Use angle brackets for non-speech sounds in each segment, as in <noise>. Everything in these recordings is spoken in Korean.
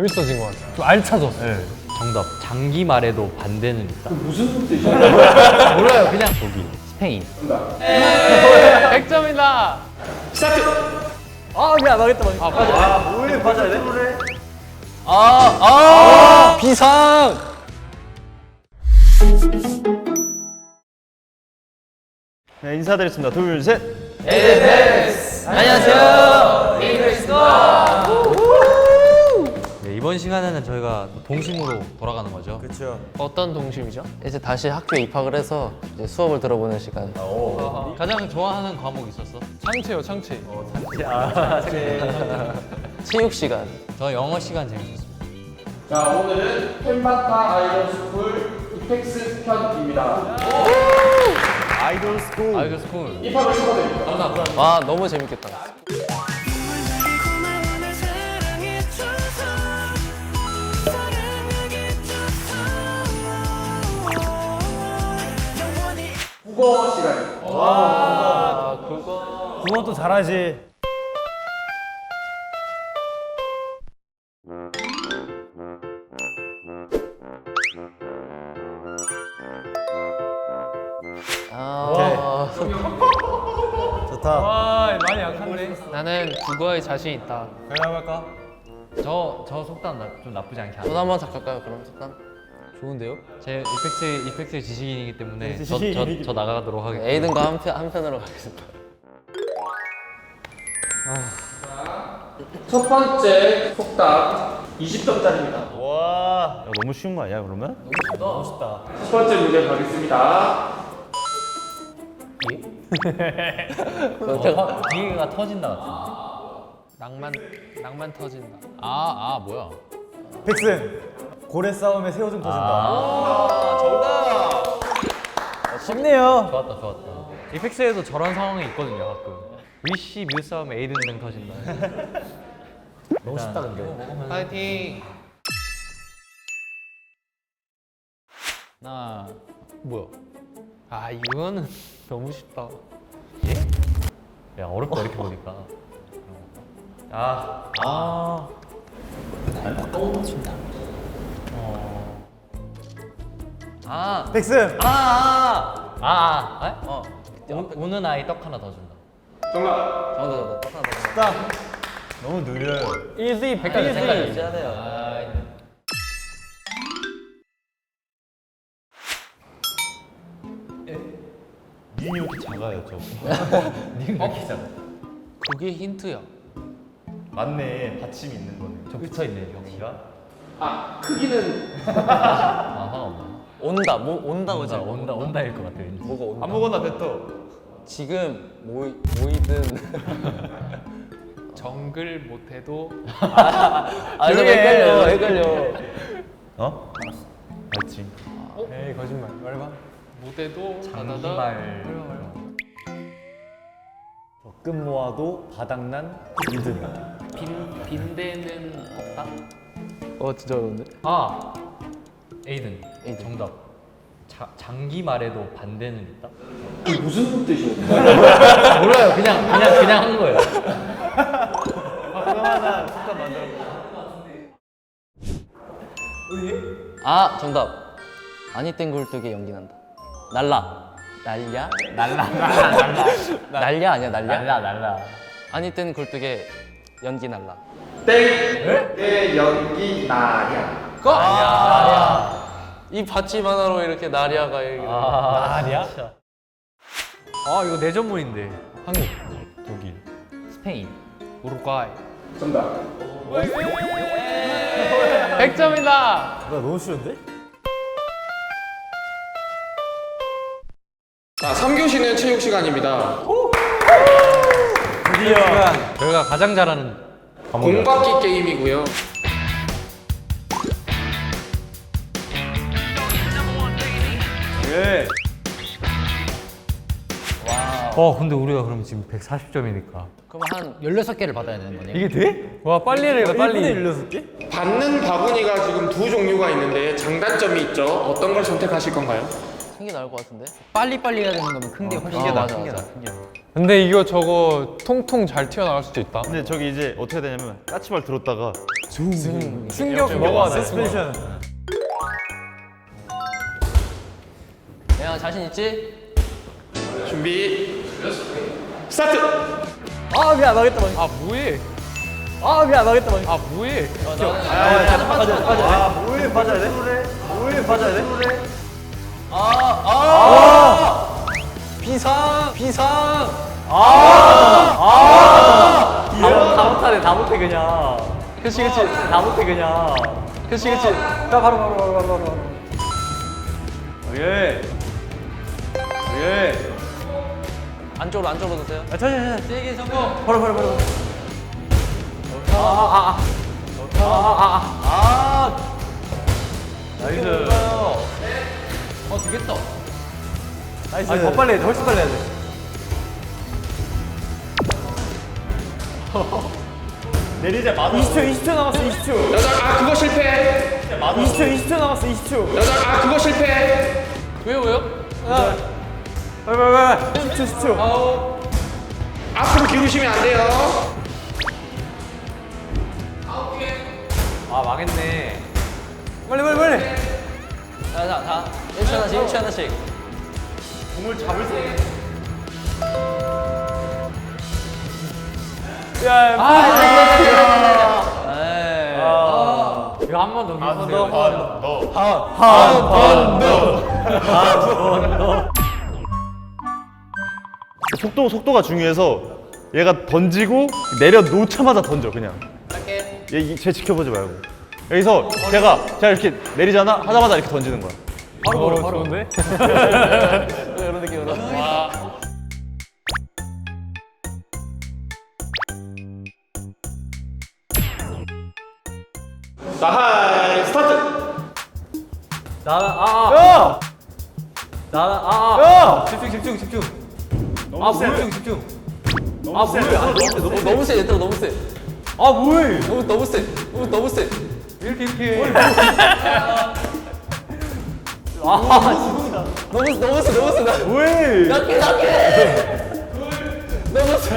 재밌어진 것 같아요. 좀 알차졌어. 네. 정답. 장기 말에도 반대는 있다. 무슨 뜻이야? <laughs> 몰라요. 그냥 독일, 스페인. 100점이다. 스타트! 아, 야, 망했다, 망했다. 아, 빠져. 아, 맞아야 돼? 아, 아, 비상. 네, 인사드리겠습니다. 둘, 셋. 안녕하세요. 이번 시간에는 저희가 동심으로 돌아가는 거죠. 그렇죠. 어떤 동심이죠? 이제 다시 학교에 입학을 해서 이제 수업을 들어보는 시간. 가장 좋아하는 과목 있었어? 창체요, 창체. <laughs> 체육 시간. 저 영어 시간 재밌었어요. 자 오늘은 펜바타 아이돌 스쿨 이펙스 편입니다. 아이돌 스쿨. 아이돌 스쿨. 입학을 축하드립니다. 와 너무 재밌겠다. 국어 시간입니다. 국어 또 잘하지. 아, 좋다. 아, 많이 약한데. 나는 국어에 자신 있다. 그럼 할까? 저, 저 속담 나, 좀 나쁘지 않게 하네. 저도 한번 작할까요? 그럼 속담. 좋은데요? 제 이펙트, 이펙트 지식인이기 때문에 저, 저, 지식인이기 저 나가도록 하겠습니다. 에이든과 한편 한편으로 가겠습니다. 첫 번째 속담 20점짜리입니다. 와. 야, 너무 쉬운 거 아니야, 그러면? 첫 번째 문제 가겠습니다. 어, 기계가 터진다 같은데. 낭만, 낭만 터진다. 아, 아, 뭐야. 픽슨. 고래 싸움에 새우 등 터진다. 정답. 쉽네요. 좋았다, 좋았다. 이펙스에도 저런 상황이 있거든요, 가끔. 위시 뮤 싸움에 에이든 등 터진다. <laughs> 너무 쉽다, 근데. 파이팅. 하나, 뭐야? 아, 이거는 <laughs> 너무 쉽다. 야, 어렵다, 이렇게 보니까. 아, 아. 아, 픽슨. 아, 아, 아, 아, 아, 어. 우, 우는 아이 떡 하나 더 준다. 정답. 저도 저도 딱 하나 더. 쉽다. 너무 느려요. 이지, 백화점 헷갈려. 해야 아, 니이 이렇게 작아요, 저. <laughs> 왜 이렇게 작아? 그게 힌트야. 맞네. 받침이 있는 거네. 저 붙어 있네, 여기가. 아 크기는 <laughs> 아, 상관없나? 온다. 뭐 온다고 온다, 지금. 온다, 온다일 것 같아, 왠지. 뭐가 온다. 아무거나 뱉어. 지금 모이 모이든. <laughs> 정글 못해도 아 이거 헷갈려. 헷갈려. 어? 맞지. 에이, 거짓말. 말해봐. 못해도 다다다. 장기말. 적금 모아도 바닥난 빌든. 빈, 빈대는 없다? 어 진짜 어려운데? 아, 에이든. 에이든. 정답. 자, 장기 말에도 반대는 있다? 무슨 뜻이야? <laughs> 몰라요. 그냥 그냥 그냥 한 거예요. 아 정답. 아니 땡 굴뚝에 연기 난다. 날라. 날야? 날라 날라 <laughs> 날라 날야 아니야 날야? 날라 날라. 아니 땐 굴뚝에 연기 날라. 땡의 연기 나야. 이 받침 하나로 이렇게 나리아가 이렇게 아, 날이야? 아 이거 내 전문인데. 한국, 독일, 스페인. 우루과이. 정답. 100점이다. 나 너무 쉬운데? 자 3교시는 체육 시간입니다. 저희가 가장 잘하는. 공받기 게임이고요. 예. 어 근데 우리가 그럼 지금 140점이니까. 그럼 한 16개를 받아야 되는 거네. 이게 돼? 와 빨리 해라 1분에 16개? 받는 바구니가 지금 두 종류가 있는데 장단점이 있죠. 어떤 걸 선택하실 건가요? 큰 게 나을 것 같은데. 빨리빨리 해야 되는 거면 큰 게 훨씬 아, 나. 맞아, 큰게 맞아. 나. 큰게 나. 근데 이거 저거 통통 잘 튀어나갈 수도 있다. 근데 저기 이제 어떻게 되냐면 까치발 들었다가 충격 먹어야 돼. 스페셜 야 자신 있지? 준비. 스타트. 아 미안 망했다 망했다. 아 뭐해? 아 미안 망했다 망했다. 아 뭐해? 빠져 빠져 빠져. 아 뭐에 빠져야 돼? 뭐에 빠져야 돼? 비상 비상. 아. 아. 다 못하네 다 못해 그냥. 그렇지 그렇지 다 못해 그냥. 그렇지 그렇지. 자 바로 바로 바로 바로 바로. 오케이 오케이 안쪽으로 안쪽으로 드세요. 아 천천히 천천히. 세게 성공. 바로 바로 바로. 아 아 아 아. 아 아 아 나이스. 어 되겠다. 나이스. 아니 더 빨리 해야 돼. 훨씬 빨리 해야 돼. <laughs> 내리자 맞아 20초 20초 남았어 20초 여덟. 아 그거 실패. 20초 20초 남았어 20초 여덟. 아 그거 실패. 왜요 왜요? 빨리 빨리 빨리 10초 10초 앞으로 기울이시면 안 돼요. 아 망했네. 빨리 빨리 빨리 자자자 1초 하나씩 1초 하나씩. 공을 잡을 수 있는 에이. 이거 한 번 더. 한번 더. 속도 속도가 중요해서 얘가 던지고 내려 놓자마자 던져 그냥. 할게. 얘쟤 지켜보지 말고. 여기서 제가 제가 이렇게 내리잖아 하자마자 이렇게 던지는 거야. 바로 바로 바로. 좋은데? <laughs> 이런 느낌으로. 나하 스타트. 나는 아. 야! 나는 아. 야! 집중 집중 집중. 너무 아 세. 집중 집중. 너무 세. 너무 너무 세 얘들아 너무 세. 아 뭐해? 너무 너무 세. 너무 너무 세. 이렇게 이렇게. 너무 세 너무 세 너무 세. 나- 뭐해? 약해 약해. 너무 세.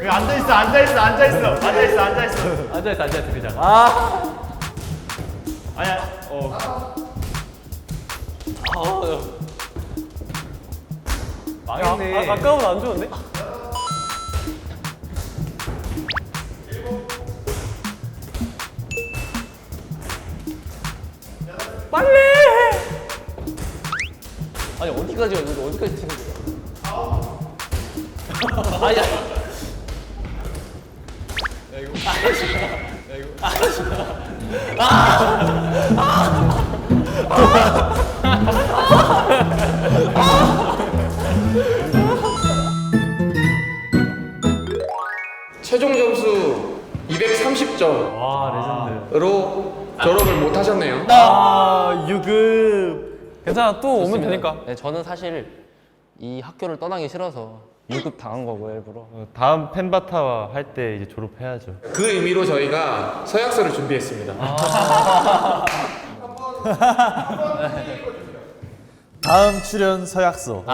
여기 앉아 있어 앉아 있어 앉아 있어 앉아 있어 앉아 있어. 앉아 있어 앉아 있어 그냥. 아. 아니야. 어. 망했네. 아, 가까우면 안 좋은데? 아니 어디까지 가 이거 어디까지 튀는 거야? 아야. 최종 와 레전드. 졸업을 못 하셨네요. 아 유급 괜찮아 또 오면 되니까. 네, 저는 사실 이 학교를 떠나기 싫어서 유급 당한 거고 일부러. 어, 다음 펜바타와 할 때 이제 졸업해야죠. 그 의미로 저희가 서약서를 준비했습니다. <laughs> 다음 출연 서약서.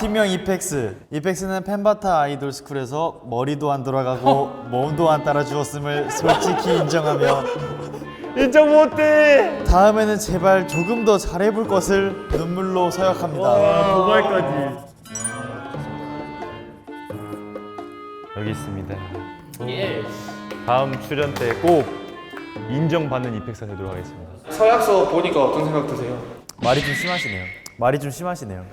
팀명 이펙스. 이펙스는 펜바타 아이돌 스쿨에서 머리도 안 돌아가고 <laughs> 몸도 안 따라주었음을 솔직히 인정하며 인정 못해. 다음에는 제발 조금 더 잘해볼 것을 눈물로 서약합니다. 도발까지. 여기 있습니다. 예. 다음 출연 때 꼭 인정받는 이펙스가 되도록 하겠습니다. 서약서 보니까 어떤 생각 드세요? 말이 좀 심하시네요. 말이 좀 심하시네요.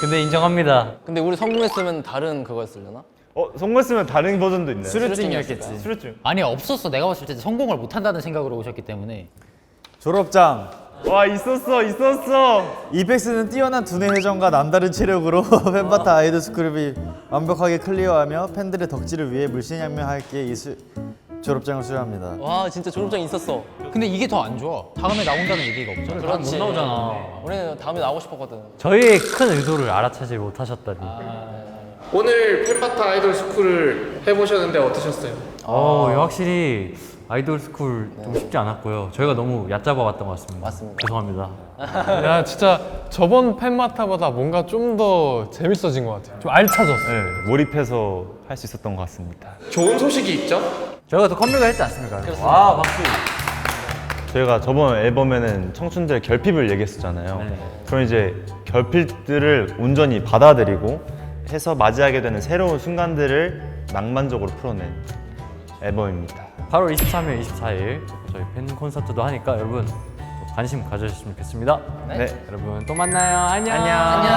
근데 인정합니다. 근데 우리 성공했으면 다른 그거였으려나? 어, 성공했으면 다른 버전도 있나요? 수료증이었겠지. 수료증. 아니 없었어. 내가 봤을 때 성공을 못 한다는 생각으로 오셨기 때문에. 졸업장. 와 있었어 있었어. 이펙스는 뛰어난 두뇌 회전과 남다른 체력으로 <laughs> 팬바타 아이돌 스크립이 완벽하게 클리어하며 팬들의 덕질을 위해 물심양면하게 이 수, 졸업장을 수여합니다. 와 진짜 졸업장 있었어. 근데 이게 더 안 좋아. 다음에 나온다는 얘기가 없잖아. 그렇지. 못 나오잖아. 우리는 다음에 나오고 싶었거든. 저희의 큰 의도를 알아차지 못하셨다니. 오늘 펜바타 아이돌 스쿨을 해보셨는데 어떠셨어요? 어, 확실히 아이돌 스쿨 좀 쉽지 않았고요. 저희가 너무 얕잡아 왔던 것 같습니다. 맞습니다. 죄송합니다. <laughs> 야 진짜 저번 팬마타보다 뭔가 좀 더 재밌어진 것 같아요. 좀 알차졌어. 네, 몰입해서 할 수 있었던 것 같습니다. 좋은 소식이 있죠? 저희가 또 컴백을 했지 않습니까? 와, 박수. 저희가 저번 앨범에는 청춘들의 결핍을 얘기했었잖아요. 네. 그럼 이제 결핍들을 온전히 받아들이고 해서 맞이하게 되는 새로운 순간들을 낭만적으로 풀어낸 앨범입니다. 8월 23일, 24일 저희 팬 콘서트도 하니까 여러분 또 관심 가져주시면 좋겠습니다. 네. 여러분 또 만나요. 안녕. 나게